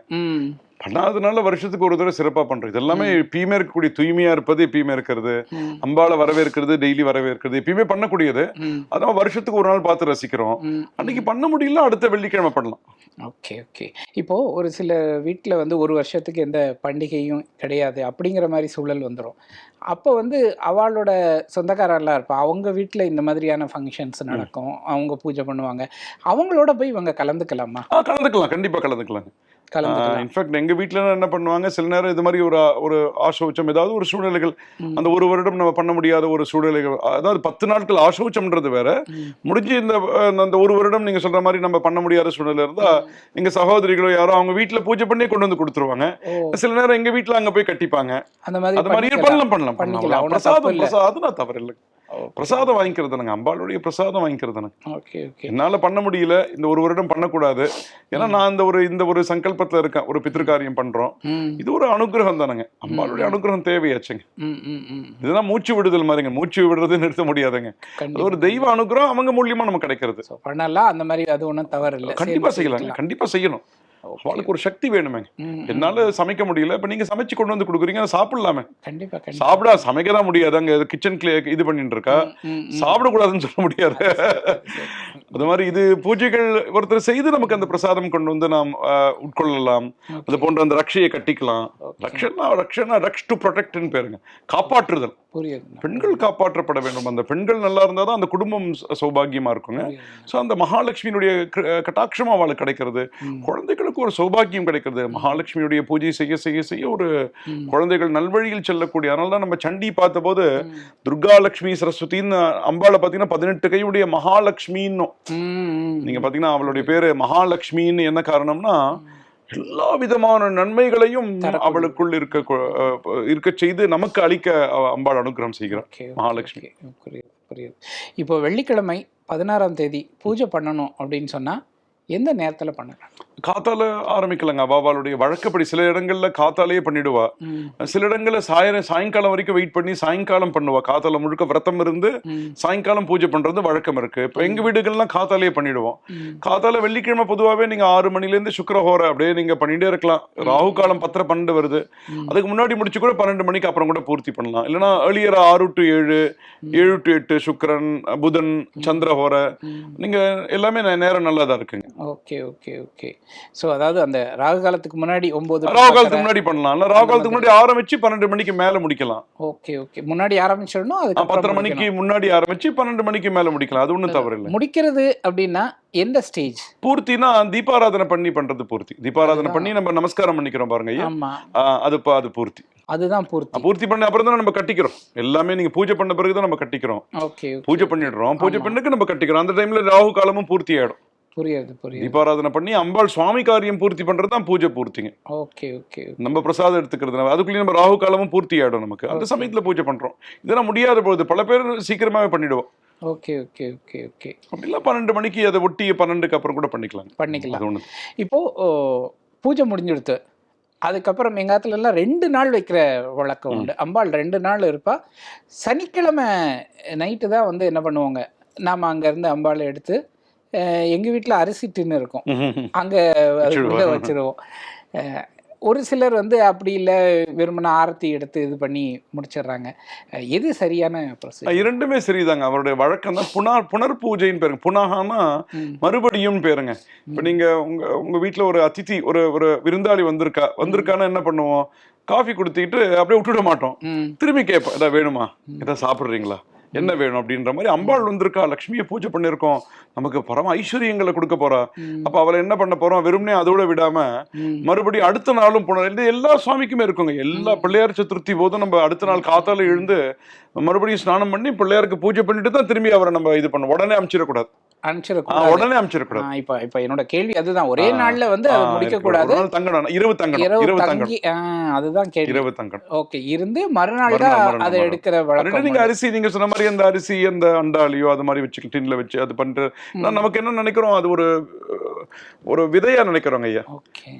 Speaker 2: ம்
Speaker 1: பண்ணாதனால வருஷத்துக்கு ஒரு தடவை சிறப்பா பண்றோம். இது எல்லாமே எப்பயுமே இருக்கக்கூடிய தூய்மையா இருப்பது எப்பயுமே இருக்கிறது.
Speaker 2: ம்.
Speaker 1: அம்பாளை வரவேற்கிறது டெய்லி வரவேற்கிறது எப்பயுமே பண்ணக்கூடியது. அதான் வருஷத்துக்கு ஒரு நாள் பார்த்து ரசிக்கிறோம். அன்னைக்கு பண்ண முடியல அடுத்த வெள்ளிக்கிழமை பண்ணலாம்.
Speaker 2: Okay okay. இப்போ ஒரு சில வீட்டில் வந்து ஒரு வருஷத்துக்கு எந்த பண்டிகையும் கிடையாது அப்படிங்கிற மாதிரி சூழல் வந்துடும் அப்போ வந்து அவளோட சொந்தக்காரெல்லாம் இருப்பா அவங்க வீட்டில் இந்த மாதிரியான ஃபங்க்ஷன்ஸ் நடக்கும். அவங்க பூஜை பண்ணுவாங்க. அவங்களோட போய் இவங்க கலந்துக்கலாமா?
Speaker 1: கலந்துக்கலாம். கண்டிப்பா கலந்துக்கலாம்
Speaker 2: கலந்துக்கலாம்
Speaker 1: இன்ஃபேக்ட் எங்க வீட்ல என்ன பண்ணுவாங்க? சில நேரம் இது மாதிரி ஒரு ஒரு ஆசோச்சம் ஏதாவது ஒரு சூழ்நிலைகள். அந்த ஒரு வருடம் நம்ம பண்ண முடியாத ஒரு சூழ்நிலைகள் அதாவது பத்து நாட்கள் ஆசோச்சம்ன்றது வேற. முடிஞ்சு இந்த அந்த ஒரு வருடம் நீங்க சொல்ற மாதிரி நம்ம பண்ண முடியாத சூழ்நிலை இருந்தா எங்க சகோதரிகளோ யாரோ அவங்க வீட்ல பூஜை பண்ணி கொண்டு வந்து கொடுத்துருவாங்க. சில நேரம் எங்க வீட்ல அங்க போய் கட்டிப்பாங்க.
Speaker 2: அந்த மாதிரி
Speaker 1: அது மாதிரி
Speaker 2: பண்ணிக்கலாம்.
Speaker 1: பண்ணலாம். பண்ணலாம். பிரசாதம். பிரசாதம் நான் தவறு இல்லை பிரசாதம் வாங்கிக்கிறது தானங்க. அம்பாளுடைய பிரசாதம் வாங்கிக்கிறது தானங்க
Speaker 2: ஓகே ஓகே.
Speaker 1: என்னால பண்ண முடியல. இந்த ஒரு வருடம் பண்ணக்கூடாது. ஏன்னா நான் இந்த ஒரு இந்த ஒரு சங்கல்பத்துல இருக்கேன். ஒரு பித்திருக்காரியம் பண்றோம்.
Speaker 2: ம்.
Speaker 1: இது ஒரு அனுகிரகம் தானங்க. அம்பாளுடைய அனுகிரகம் தேவையாச்சுங்க. இதுதான் மூச்சு விடுதல் மாதிரிங்க. மூச்சு விடுறது நிறுத்த முடியாதுங்க. அது ஒரு தெய்வ அனுகிரகம் அவங்க மூலியமா நமக்கு கிடைக்கிறது.
Speaker 2: பண்ணலாம். அந்த மாதிரி அது ஒன்றும் தவறு இல்லை
Speaker 1: கண்டிப்பா செய்யலாங்க. கண்டிப்பா செய்யணும். அவளுக்கு ஒரு சக்தி வேணுமேங்க
Speaker 2: ம்
Speaker 1: என்னால சமைக்க முடியல. இப்ப நீங்க சமைச்சு கொண்டு வந்து கொடுக்குறீங்க சாப்பிடலாமே.
Speaker 2: கண்டிப்பா
Speaker 1: சாப்பிடா சமைக்க தான் முடியாது. அங்க கிச்சன் இது பண்ணிட்டு இருக்கா. சாப்பிடக்கூடாதுன்னு சொல்ல முடியாது. அது மாதிரி இது பூஜைகள் ஒருத்தர் செய்து நமக்கு அந்த பிரசாதம் கொண்டு வந்து நாம் உட்கொள்ளலாம். அது போன்ற அந்த ரக்ஷையை கட்டிக்கலாம். ரக்ஷனா ரக்ஷனா ரக்ஷ் டு ப்ரொடெக்ட்னு பேருங்க. காப்பாற்றுதல்.
Speaker 2: புரியுது.
Speaker 1: பெண்கள் காப்பாற்றப்பட வேண்டும். அந்த பெண்கள் நல்லா இருந்தால் தான் அந்த குடும்பம் சௌபாகியமா இருக்குங்க. ஸோ அந்த மகாலட்சுமியினுடைய கட்டாட்சம் அவளுக்கு கிடைக்கிறது. குழந்தைகளுக்கு ஒரு சௌபாகியம் கிடைக்கிறது மகாலட்சுமியுடைய பூஜை செய்ய செய்ய செய்ய ஒரு. குழந்தைகள் நல்வழியில் செல்லக்கூடிய அதனால தான் நம்ம சண்டி பார்த்தபோது துர்கா லட்சுமி சரஸ்வதின்னு அம்பாளை பார்த்தீங்கன்னா பதினெட்டு கையுடைய மகாலட்சுமின்னு
Speaker 2: ம், ம்.
Speaker 1: நீங்க பார்த்தீங்கன்னா அவளுடைய பேரு மகாலட்சுமின்னு என்ன காரணம்னா எல்லா விதமான நன்மைகளையும். அவளுக்குள் இருக்க இருக்க செய்து நமக்கு அளிக்க அம்பாள் அனுகிரகம் செய்கிறார் மகாலட்சுமி.
Speaker 2: புரியுது புரியுது இப்போ வெள்ளிக்கிழமை பதினாறாம் தேதி பூஜை பண்ணணும் அப்படின்னு சொன்னா எந்த நேரத்துல பண்ணலாம்?
Speaker 1: காத்தால ஆரம்பிக்கலாங்க. அவளுடைய வழக்கப்படி சில இடங்கள்ல காத்தாலேயே பண்ணிடுவா. சில இடங்கள்ல சாயர சாயங்காலம் வரைக்கும் வெயிட் பண்ணி சாயங்காலம் பண்ணுவா. காத்தால முழுக்க விரதம் இருந்து சாயங்காலம் பூஜை பண்றது வழக்கம் இருக்கு. இப்ப எங்க வீடுகள்லாம் காத்தாலேயே பண்ணிடுவோம். காத்தால வெள்ளிக்கிழமை பொதுவாகவே நீங்க ஆறு மணில இருந்து சுக்கரஹோர அப்படியே நீங்க பண்ணிட்டே இருக்கலாம். ராகு காலம் பத்திர பன்னெண்டு வருது. அதுக்கு முன்னாடி முடிச்சு கூட பன்னெண்டு மணிக்கு அப்புறம் கூட பூர்த்தி பண்ணலாம். இல்லைன்னா ஏர்லியர் ஆறு டு ஏழு ஏழு டு எட்டு சுக்கிரன் புதன் சந்திரஹோர. நீங்க எல்லாமே நேரம் நல்லா தான் இருக்குங்க.
Speaker 2: Okay okay okay. ஸோ அதாவது அந்த ராகு காலத்துக்கு முன்னாடி ஒன்பது
Speaker 1: ராகு காலத்துக்கு முன்னாடி பண்ணலாம். ராகு காலத்துக்கு முன்னாடி ஆரம்பிச்சு பன்னெண்டு மணிக்கு மேல முடிக்கலாம்.
Speaker 2: Okay okay. முன்னாடி ஆரம்பிச்சிடணும் அதுக்கப்புறம்
Speaker 1: பத்தரை மணிக்கு முன்னாடி ஆரம்பிச்சு பன்னெண்டு மணிக்கு மேல முடிக்கலாம். அது ஒண்ணும் தவறு இல்லை.
Speaker 2: முடிக்கிறது அப்படின்னா எந்த ஸ்டேஜ்?
Speaker 1: பூர்த்தினா தீபாராதனை பண்ணி பண்றது பூர்த்தி. தீபாராதனை பண்ணி நம்ம நமஸ்காரம் பண்ணிக்கிறோம் பாருங்க ஐயா. அது பா- அது பூர்த்தி.
Speaker 2: அதுதான் பூர்த்தி.
Speaker 1: பூர்த்தி பண்ண அப்புறம் தான் நம்ம கட்டிக்கிறோம். எல்லாமே நீங்க பூஜை பண்ண பிறகு தான் நம்ம கட்டிக்கிறோம்.
Speaker 2: ஓகே
Speaker 1: பூஜை பண்ணிடுறோம். பூஜை பண்ணுக்கு நம்ம கட்டிக்கிறோம். அந்த டைம்ல ராகு காலமும் பூர்த்தி ஆயிடும்.
Speaker 2: புரியுது புரியுது.
Speaker 1: தீபாராதனை பண்ணி அம்பாள் சுவாமி காரியம் பூர்த்தி பண்றது தான் பூஜை பூர்த்திங்க.
Speaker 2: ஓகே ஓகே
Speaker 1: நம்ம பிரசாதம் எடுத்துக்கிறது அதுக்குள்ளேயே நம்ம ராகு காலமும் பூர்த்தி ஆயிடும் நமக்கு. அந்த சமயத்துல பூஜை பண்றோம். இதெல்லாம் முடியாத பொழுது பல பேர் சீக்கிரமாவே பண்ணிடுவோம்.
Speaker 2: Okay okay okay okay.
Speaker 1: அப்படிலாம் பன்னெண்டு மணிக்கு அதை ஒட்டி பன்னெண்டுக்கு அப்புறம் கூட பண்ணிக்கலாம்
Speaker 2: பண்ணிக்கலாம்.
Speaker 1: அது ஒண்ணு
Speaker 2: இப்போ ஓ, பூஜை முடிஞ்சிடுத்து. அதுக்கப்புறம் எங்கள் ஆத்துல எல்லாம் ரெண்டு நாள் வைக்கிற வழக்கம் உண்டு. அம்பாள் ரெண்டு நாள் இருப்பா. சனிக்கிழமை நைட்டு தான் வந்து என்ன பண்ணுவாங்க? நாம் அங்கேருந்து அம்பாளை எடுத்து அஹ், எங்க வீட்டில் அரிசி டின்னு இருக்கும். அங்கே வச்சிருவோம். ஒரு சிலர் வந்து அப்படி இல்லை வெறுமனே ஆரத்தி எடுத்து இது பண்ணி முடிச்சிடுறாங்க. எது சரியான
Speaker 1: இரண்டுமே சரிதாங்க. அவருடைய வழக்கம் தான். புனர் புனர் பூஜைன்னு பேருங்க. புனகானா மறுபடியும் பேருங்க. இப்ப நீங்க உங்க உங்க வீட்ல ஒரு அதிதி ஒரு ஒரு விருந்தாளி வந்திருக்கா வந்திருக்கான்னா என்ன பண்ணுவோம்? காஃபி கொடுத்துட்டு அப்படியே விட்டுட மாட்டோம். திரும்பி கேட்போம் ஏதாவது வேணுமா? ஏதாவது சாப்பிடுறீங்களா? என்ன வேணும் அப்படின்ற மாதிரி அம்பாள் வந்திருக்கா லக்ஷ்மியை பூஜை பண்ணிருக்கோம். நமக்கு பரம ஐஸ்வர்யங்களை கொடுக்க போறா. அப்ப அவளை என்ன பண்ண போறோம்? வெறுமனே அதோட விடாம. மறுபடியும் அடுத்த நாளும் புனர் இது எல்லா சுவாமிக்குமே இருக்குங்க. எல்லா பிள்ளையார் சதுர்த்தி போதும் நம்ம அடுத்த நாள் காத்தால எழுந்து மறுபடியும் ஸ்நானம் பண்ணி பிள்ளையாருக்கு பூஜை பண்ணிட்டு தான் திரும்பி அவரை நம்ம இது பண்ணணும் உடனே அமைச்சிடக்கூடாது.
Speaker 2: அனுப்பிச்சிடக்கூடாது.
Speaker 1: உடனே அமைச்சிடக்கூடாது
Speaker 2: ஆ, இப்ப இப்ப என்னோட கேள்வி அதுதான். ஒரே நாள்ல வந்து அதை
Speaker 1: ஆ,
Speaker 2: முடிக்க
Speaker 1: இருக்கு.
Speaker 2: கூடாது
Speaker 1: ஒரு நாள் தங்கணும் இரவு தங்கணும்
Speaker 2: இரவு
Speaker 1: இரவு தங்கணும்
Speaker 2: தங்கி ஆ, அதுதான் கேள்வி.
Speaker 1: இரவு தங்கணும்
Speaker 2: ஓகே இருந்து மறுநாள்
Speaker 1: மறுநாள்,
Speaker 2: தான்
Speaker 1: மறுநாள்,
Speaker 2: அதை
Speaker 1: மறுநாள்.
Speaker 2: எடுக்கிற
Speaker 1: ரெண்டு
Speaker 2: வழக்கம்
Speaker 1: நீங்க அரிசி நீங்க சொன்ன மாதிரி அந்த அரிசி அந்த அண்டாலியோ அது மாதிரி வச்சு டின்ல வச்சு அது பண்ற நான் நமக்கு என்ன நினைக்கிறோம்? அது ஒரு ஒரு விதையா நினைக்கிறோங்க ஐயா.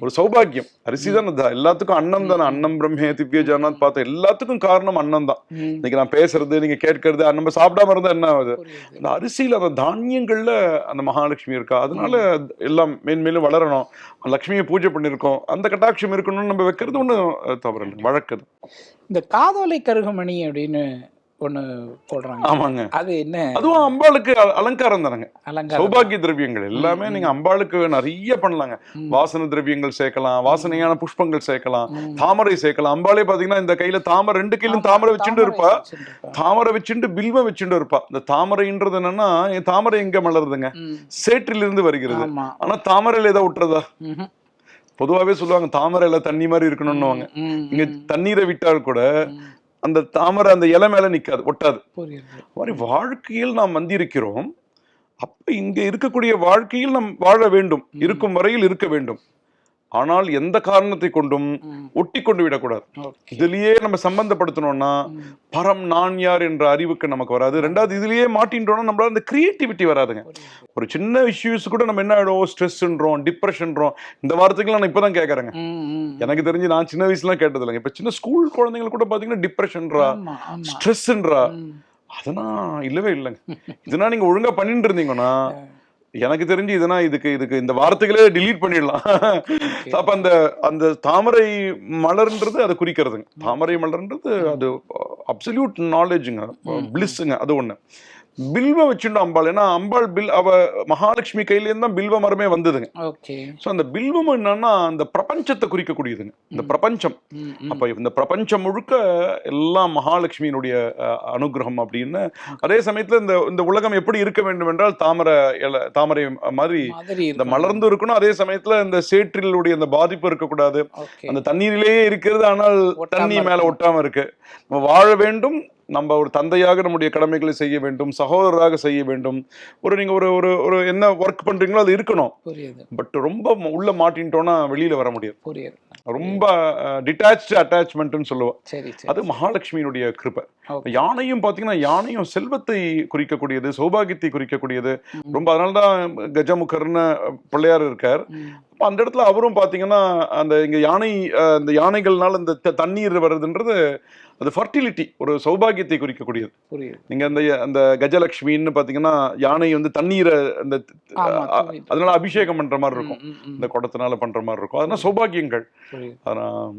Speaker 1: ஒரு சௌபாகியம். அரிசி தானே. எல்லாத்துக்கும் அன்னம் தானே. அன்னம் பிரம்மே திவ்ய ஜானாத் பார்த்தா எல்லாத்துக்கும் காரணம் அன்னம் தான். இன்னைக்கு நான் பேசுறது நீங்க கேட்கறது நம்ம சாப்பிடாம இருந்தா என்ன ஆகுது? அந்த அரிசியில அந்த தானியங்கள்ல அந்த மகாலட்சுமி இருக்கா? அதனால எல்லாம் மேன்மேலும் வளரணும். லக்ஷ்மியை பூஜை பண்ணிருக்கோம் அந்த கட்டாட்சம் இருக்கணும்னு நம்ம வைக்கிறது ஒன்றும் தவறு இல்லை வழக்குது
Speaker 2: இந்த காதோலை கருகமணி அப்படின்னு ஒண்ணு போடுறாங்க.
Speaker 1: ஆமாங்க.
Speaker 2: அது என்ன?
Speaker 1: அதுவும் அம்பாளுக்கு அலங்காரம் தானங்க.
Speaker 2: அலங்காரம்
Speaker 1: சௌபாகிய திரவியங்கள் எல்லாமே நீங்க அம்பாளுக்கு நிறைய பண்ணலாங்க. வாசன திரவியங்கள் சேர்க்கலாம் வாசனையான புஷ்பங்கள் சேர்க்கலாம். தாமரை சேர்க்கலாம். அம்பாளே பாத்தீங்கன்னா இந்த கையில தாமரை ரெண்டு கையிலும் தாமரை வச்சுட்டு இருப்பா. தாமரை வச்சுட்டு பில்வ வச்சுட்டு இருப்பா. இந்த தாமரைன்றது என்னன்னா என் தாமரை எங்க மலருதுங்க. சேற்றிலிருந்து வருகிறது. ஆனா தாமரையில ஏதோ விட்டுறதா. பொதுவாவே சொல்லுவாங்க தாமரையில தண்ணி மாதிரி இருக்கணும்னுவாங்க. இங்க தண்ணீரை விட்டால் கூட. அந்த தாமரை அந்த இலை மேல நிக்காது ஒட்டாது. மாதிரி வாழ்க்கையில் நாம் வந்திருக்கிறோம். அப்ப இங்க இருக்கக்கூடிய வாழ்க்கையில் நாம் வாழ வேண்டும். இருக்கும் வரையில் இருக்க வேண்டும். ஆனால் எந்த காரணத்தை கொண்டும். ஒட்டி கொண்டு விடக்கூடாது. இதுலயே நம்ம சம்பந்தப்படுத்தணும்னா. பரம் நான் யார் என்ற அறிவுக்கு நமக்கு வராது. ரெண்டாவது இதுலயே மாட்டின்றோம்னா நம்மளால அந்த கிரியேட்டிவிட்டி வராதுங்க. ஒரு சின்ன இஷ்யூஸ் கூட நம்ம என்ன ஆயிடும் ஸ்ட்ரெஸ்ன்றோம் டிப்ரெஷன்றோம் இந்த வார்த்தைக்கெல்லாம் நான் இப்பதான் கேட்கறேங்க. எனக்கு தெரிஞ்சு நான் சின்ன வயசுலாம் கேட்டது இல்லைங்க இப்ப சின்ன ஸ்கூல் குழந்தைங்க கூட பாத்தீங்கன்னா
Speaker 2: ஆமா
Speaker 1: ஸ்ட்ரெஸ்ன்றா. அதெல்லாம் இல்லவே இல்லைங்க. இதெல்லாம் நீங்க ஒழுங்கா பண்ணிட்டு இருந்தீங்கன்னா எனக்கு தெரிஞ்சு இதனா இதுக்கு இதுக்கு இந்த வார்த்தைகளே delete பண்ணிடலாம். அப்ப அந்த அந்த தாமரை மலர்ன்றது அதை குறிக்கிறதுங்க. தாமரை மலர்ன்றது அது அப்சல்யூட் நாலேஜுங்க பிளிஸ்ஸுங்க அது ஒண்ணு. பில்வ வச்சுட்டு அம்பாள். ஏன்னா அம்பாள் பில் அவ மகாலட்சுமி கையிலேருந்து தான் பில்வ மரமே வந்ததுங்க. ஸோ அந்த பில்வம் என்னன்னா அந்த பிரபஞ்சத்தை குறிக்கக்கூடியதுங்க. இந்த பிரபஞ்சம். அப்ப இந்த பிரபஞ்சம் முழுக்க எல்லாம் மகாலட்சுமியினுடைய அனுகிரகம் அப்படின்னு. அதே சமயத்துல இந்த இந்த உலகம் எப்படி இருக்க வேண்டும் என்றால் தாமரை இலை தாமரை மாதிரி இந்த. மலர்ந்து இருக்கணும். அதே சமயத்துல இந்த சேற்றிலுடைய அந்த பாதிப்பு இருக்கக்கூடாது. அந்த தண்ணீரிலேயே இருக்கிறது ஆனால் தண்ணி மேல
Speaker 2: இருக்கணும்.
Speaker 1: ஒட்டாம இருக்கு. நம்ம வாழ வேண்டும் நம்ம ஒரு தந்தையாக நம்முடைய கடமைகளை செய்ய வேண்டும் சகோதரராக செய்ய வேண்டும். ஒரு நீங்க ஒரு ஒரு ஒரு என்ன ஒர்க் பண்றீங்களோ அது இருக்கணும்.
Speaker 2: புரியுது.
Speaker 1: பட் ரொம்ப உள்ள மாட்டின்ட்டோம்னா வெளியில வர முடியாது.
Speaker 2: புரியுது.
Speaker 1: ரொம்ப டிட்டாச்சு அட்டாச்மெண்ட்னு சொல்லுவோம்.
Speaker 2: சரி
Speaker 1: அது மகாலட்சுமியினுடைய கிருபை.
Speaker 2: ஓகே.
Speaker 1: யானையும் பாத்தீங்கன்னா யானையும் செல்வத்தை குறிக்கக்கூடியது சௌபாகியத்தை குறிக்கக்கூடியது. ரொம்ப அதனாலதான் கஜமுகர்னு பிள்ளையார் இருக்கார். அப்ப அந்த இடத்துல அவரும் பாத்தீங்கன்னா அந்த இங்க யானை அஹ், இந்த யானைகள்னால இந்த தண்ணீர் வருதுன்றது அது ஃபர்டிலிட்டி ஒரு சௌபாகியத்தை குறிக்கக்கூடியது. நீங்க அந்த அந்த கஜலட்சுமின்னு பாத்தீங்கன்னா யானை வந்து தண்ணீரை அந்த. அதனால அபிஷேகம் பண்ற மாதிரி இருக்கும். இந்த குடத்தினால பண்ற மாதிரி இருக்கும். அதெல்லாம் சௌபாகியங்கள். அதனால்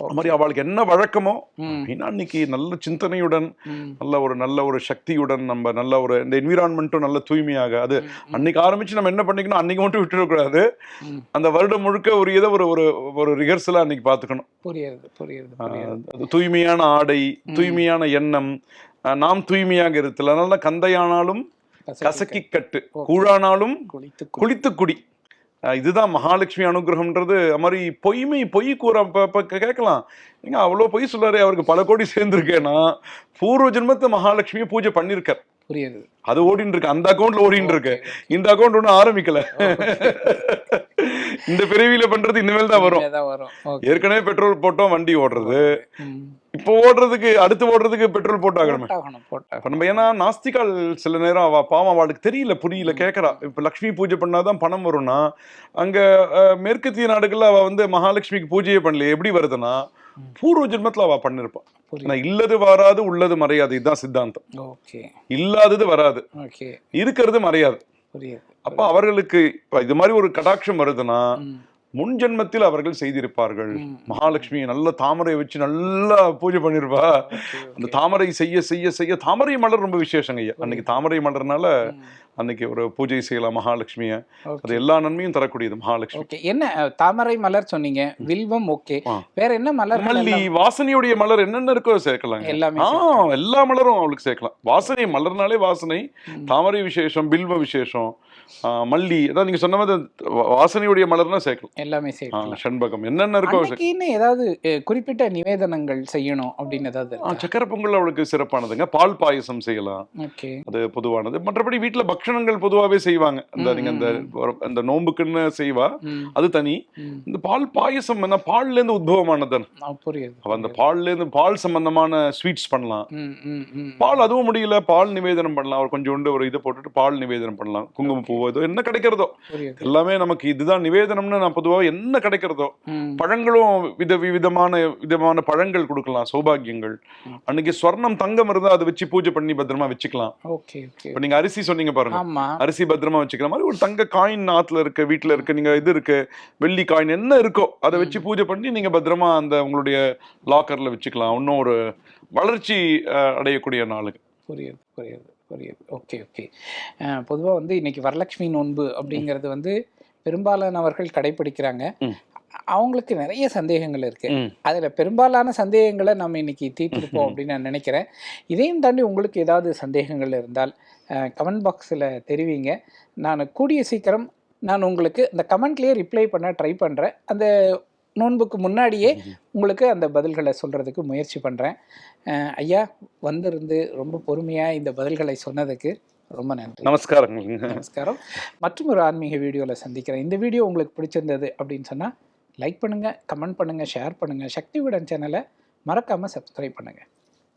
Speaker 1: அது மாதிரி அவளுக்கு என்ன வழக்கமோ
Speaker 2: ம்.
Speaker 1: ஏன்னா அன்னைக்கு நல்ல சிந்தனையுடன். நல்ல ஒரு நல்ல ஒரு சக்தியுடன் நம்ம நல்ல ஒரு இந்த என்விரான்மெண்ட்டும் நல்ல தூய்மையாக அது அன்னைக்கு ஆரம்பிச்சு நம்ம என்ன பண்ணிக்கணும் அன்னைக்கு மட்டும் விட்டுடக்கூடாது. அந்த வருடம் முழுக்க ஒரு இதை ஒரு ஒரு ஒரு ரிஹர்சலா அன்னைக்கு பார்த்துக்கணும்.
Speaker 2: புரியுது
Speaker 1: தூய்மையான ஆடை தூய்மையான எண்ணம் நாம் தூய்மையாக இருத்தல். அதனால தான் கந்தையானாலும் கசக்கி கட்டு கூழானாலும்
Speaker 2: குளித்து
Speaker 1: குடி. இதுதான் மகாலட்சுமி அனுகிரகம்ன்றது. அது மாதிரி பொய்மை பொய் கூற இப்ப- கேட்கலாம். ஏங்க அவ்வளோ பொய் சொல்றாரு அவருக்கு பல கோடி சேர்ந்திருக்கேன்னா பூர்வ ஜென்மத்தை மகாலட்சுமியை பூஜை பண்ணிருக்கார்
Speaker 2: புரியுது.
Speaker 1: அது ஓடின்னு இருக்கு அந்த அக்கௌண்ட்ல ஓடின்னு இருக்கு இந்த அக்கௌண்ட் ஒன்றும் ஆரம்பிக்கல. இந்த பிறவியில பண்றது இனிமேல் தான் வரும். ஏற்கனவே பெட்ரோல் போட்டோம் வண்டி ஓடுறது. இப்போ ஓடுறதுக்கு அடுத்து ஓடுறதுக்கு பெட்ரோல் போட்டாகணுமே. நம்ம ஏன்னா நாஸ்திகால் சில நேரம் அவ பாவம் அவளுக்கு தெரியல புரியல கேட்கறா இப்ப லக்ஷ்மி பூஜை பண்ணாதான் பணம் வரும்னா அங்க மேற்கத்திய நாடுகள்ல அவ வந்து மகாலட்சுமிக்கு பூஜையே பண்ணல எப்படி வருதுன்னா பூர்வ ஜென்மத்துல அவ பண்ணிருப்பான் இல்லது வராது உள்ளது மறையாது. இதுதான் சித்தாந்தம். இல்லாதது வராது. இருக்கிறது மறையாது.
Speaker 2: புரியுது
Speaker 1: அப்ப அவர்களுக்கு இது மாதிரி ஒரு கடாட்சம் வருதுன்னா. முன் ஜென்மத்தில் அவர்கள் செய்திருப்பார்கள். மகாலட்சுமி நல்ல தாமரை வச்சு நல்லா பூஜை பண்ணிருப்பா அந்த. தாமரை செய்ய செய்ய செய்ய தாமரை மலர் ரொம்ப விசேஷங்க ஐயா அன்னைக்கு தாமரை மலர்னால. அன்னைக்கு ஒரு பூஜை செய்யலாம் மகாலட்சுமிய. அது எல்லா நன்மையும் தரக்கூடியது மகாலட்சுமி.
Speaker 2: ஓகே என்ன தாமரை மலர் சொன்னீங்க. வில்வம் ஓகே. வேற என்ன மலர்?
Speaker 1: மல்லி வாசனையுடைய மலர் என்னென்ன இருக்கோ சேர்க்கலாம்
Speaker 2: எல்லாமே
Speaker 1: எல்லா மலரும் அவளுக்கு சேர்க்கலாம். வாசனை மலர்னாலே வாசனை. தாமரை விசேஷம் பில்வ விசேஷம். மல்லி. அதான் நீங்க சொன்ன மாதிரி வாசனையுடைய மலர்னா சேர்க்கலாம்.
Speaker 2: எல்லாமே சேர்க்கலாம்.
Speaker 1: செண்பகம். என்னென்ன இருக்கோ
Speaker 2: ஏதாவது குறிப்பிட்ட நிவேதனங்கள் செய்யணும் அப்படின்னு ஏதாவது
Speaker 1: சக்கரை பொங்கல் அவளுக்கு சிறப்பானதுங்க. பால் பாயசம் செய்யலாம்.
Speaker 2: ஓகே.
Speaker 1: அது பொதுவானது. மற்றபடி வீட்ல பக்ஷணங்கள் பொதுவாவே செய்வாங்க. இந்த நீங்க ஒரு- இந்த நோம்புக்குன்னு செய்வா. அது தனி. இந்த பால் பாயசம் என்ன பால்ல இருந்து உத்பவமானது
Speaker 2: புரியுது
Speaker 1: அந்த பால்ல இருந்து பால் சம்பந்தமான ஸ்வீட்ஸ் பண்ணலாம். பால் அதுவும் முடியல பால் நிவேதனம் பண்ணலாம். ஒரு கொஞ்சோண்டு ஒரு இதை போட்டுட்டு பால் நிவேதனம் பண்ணலாம். குங்குமம் பூ ஏதோ என்ன கிடைக்கிறதோ. எல்லாமே நமக்கு இதுதான் நிவேதனம்னு நான் பொதுவா என்ன கிடைக்கிறதோ. பழங்களும் வித விதமான விதமான பழங்கள் கொடுக்கலாம் சௌபாகியங்கள். அன்னைக்கு ஸ்வர்ணம் தங்கம் இருந்தா அதை வச்சு பூஜை பண்ணி பத்திரமா வச்சுக்கலாம். இப்ப நீங்க அரிசி சொன்னீங்க பாருங்க. அரிசி பத்திரமா வச்சுக்கிற மாதிரி ஒரு தங்க காயின் நாத்துல இருக்கு வீட்டுல இருக்கு நீங்க இது இருக்கு வெள்ளி காயின் என்ன இருக்கோ அதை வச்சு பூஜை பண்ணி நீங்க பத்திரமா அந்த உங்களுடைய லாக்கர்ல வச்சுக்கலாம். இன்னும் ஒரு வளர்ச்சி அடையக்கூடிய நாளுக்கு
Speaker 2: புரியுது புரியுது. புரியுது. ஓகே ஓகே பொதுவாக வந்து இன்னைக்கு வரலட்சுமி நோன்பு அப்படிங்கிறது வந்து பெரும்பாலானவர்கள் கடைபிடிக்கிறாங்க. அவங்களுக்கு நிறைய சந்தேகங்கள் இருக்கு. அதுல பெரும்பாலான சந்தேகங்களை நம்ம இன்னைக்கு தீர்த்திருப்போம் அப்படின்னு நான் நினைக்கிறேன். இதையும் தாண்டி உங்களுக்கு ஏதாவது சந்தேகங்கள் இருந்தால் கமெண்ட் பாக்ஸில் தெரிவிங்க. நான் கூடிய சீக்கிரம் நான் உங்களுக்கு அந்த கமெண்ட்லேயே ரிப்ளை பண்ண ட்ரை பண்ணுறேன் அந்த நோன்புக்கு முன்னாடியே உங்களுக்கு அந்த பதில்களை சொல்கிறதுக்கு முயற்சி பண்ணுறேன் ஐயா வந்திருந்து ரொம்ப பொறுமையாக இந்த பதில்களை சொன்னதுக்கு ரொம்ப நன்றி.
Speaker 1: நமஸ்காரங்க
Speaker 2: நமஸ்காரம். மற்றும் ஒரு ஆன்மீக வீடியோவில் சந்திக்கிறேன். இந்த வீடியோ உங்களுக்கு பிடிச்சிருந்தது அப்படின்னு சொன்னால் லைக் பண்ணுங்கள் கமெண்ட் பண்ணுங்கள் ஷேர் பண்ணுங்கள் சக்தி விடன் சேனலை மறக்காமல் சப்ஸ்கிரைப் பண்ணுங்கள்